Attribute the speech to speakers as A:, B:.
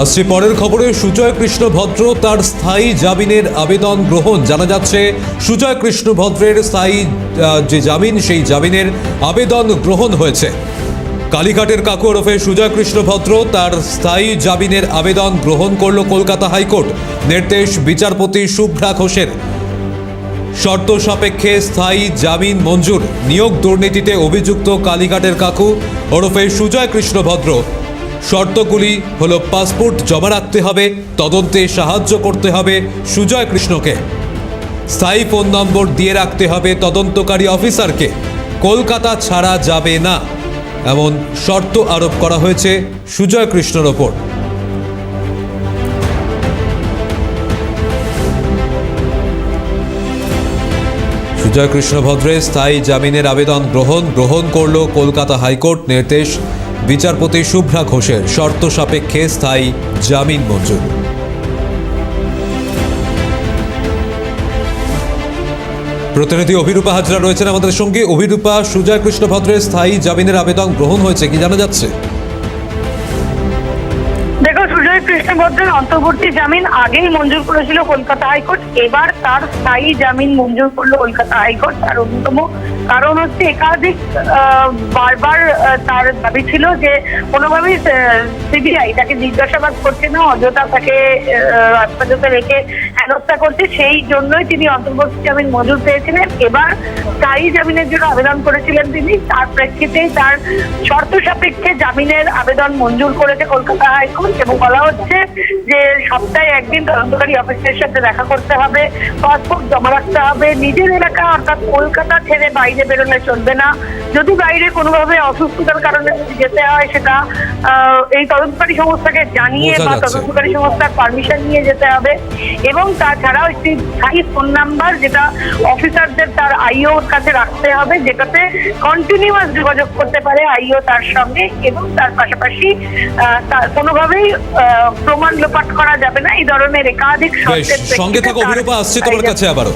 A: আসছে পরের খবরে সুজয় কৃষ্ণ ভদ্র তার স্থায়ী জামিনের আবেদন গ্রহণ। জানা যাচ্ছে, সুজয় কৃষ্ণ ভদ্রের স্থায়ী যে জামিন, সেই জামিনের আবেদন গ্রহণ হয়েছে। কালীঘাটের কাকু ওরফে সুজয় কৃষ্ণ ভদ্র তার স্থায়ী জামিনের আবেদন গ্রহণ করল কলকাতা হাইকোর্ট। নির্দেশ বিচারপতি শুভ্রা ঘোষের। শর্ত সাপেক্ষে স্থায়ী জামিন মঞ্জুর। নিয়োগ দুর্নীতিতে অভিযুক্ত কালীঘাটের কাকু ওরফে সুজয় কৃষ্ণ ভদ্র। শর্তগুলি হল পাসপোর্ট জমা রাখতে হবে, তদন্তে সাহায্য করতে হবে সুজয় কৃষ্ণকে। স্থায়ী ফোন নম্বর দিয়ে রাখতে হবে তদন্তকারী অফিসারকে। কলকাতা ছাড়া যাবে না, এমন শর্ত আরোপ করা হয়েছে সুজয় কৃষ্ণর ওপর। সুজয় কৃষ্ণ ভদ্রের স্থায়ী জামিনের আবেদন গ্রহণ গ্রহণ করল কলকাতা হাইকোর্ট নির্দেশ। বিচারপতি শুভ্রা ঘোষের শর্ত সাপেক্ষে স্থায়ী জামিন মঞ্জুর। প্রতিনিধি অভিরূপা হাজরা রয়েছেন আমাদের সঙ্গে। অভিরূপা সুজয় কৃষ্ণ ভদ্রের স্থায়ী জামিনের আবেদন গ্রহণ হয়েছে, কি জানা যাচ্ছে?
B: সুজয় কৃষ্ণভদ্রের অন্তর্বর্তী জামিন আগেই মঞ্জুর করেছিল কলকাতা হাইকোর্ট। এবার তার স্থায়ী জামিন মঞ্জুর করল কলকাতা হাইকোর্ট। তার অন্যতম কারণ হচ্ছে একাধিক বারবার তার দাবি ছিল যে কোনোভাবেই সিবিআই তাকে জিজ্ঞাসাবাদ করছে না, অযথা তাকে হাসপাতালে রেখে হেনস্থা করছে। সেই জন্যই তিনি অন্তর্বর্তী জামিন মঞ্জুর পেয়েছিলেন। এবার স্থায়ী জামিনের জন্য আবেদন করেছিলেন তিনি। তার প্রেক্ষিতে তার শর্ত সাপেক্ষে জামিনের আবেদন মঞ্জুর করেছে কলকাতা হাইকোর্ট এবং বলা হচ্ছে যে সপ্তাহে একদিন তদন্তকারী অফিসের সাথে দেখা করতে হবে পাসপোর্ট জমা রাখতে হবে নিজের এলাকা অর্থাৎ কলকাতা ছেড়ে বাইরে বেরোলে চলবে না। যদি বাইরে কোনোভাবে অসুস্থতার কারণে যেতে হয় সেটা এই তদন্তকারী সংস্থাকে জানিয়ে বা তদন্তকারী সংস্থার পারমিশন নিয়ে যেতে হবে এবং তাছাড়াও একটি স্থায়ী ফোন নাম্বার যেটা অফিসারদের তার আইওর কাছে রাখতে হবে যেটাতে কন্টিনিউয়াস যোগাযোগ করতে পারে আইও তার সঙ্গে এবং তার পাশাপাশি তার কোনোভাবেই প্রমাণ লোপাট করা যাবে না। এই ধরনের একাধিক
A: সঙ্গে থাকো অভিরূপা আসছে তোমার কাছে আবারও।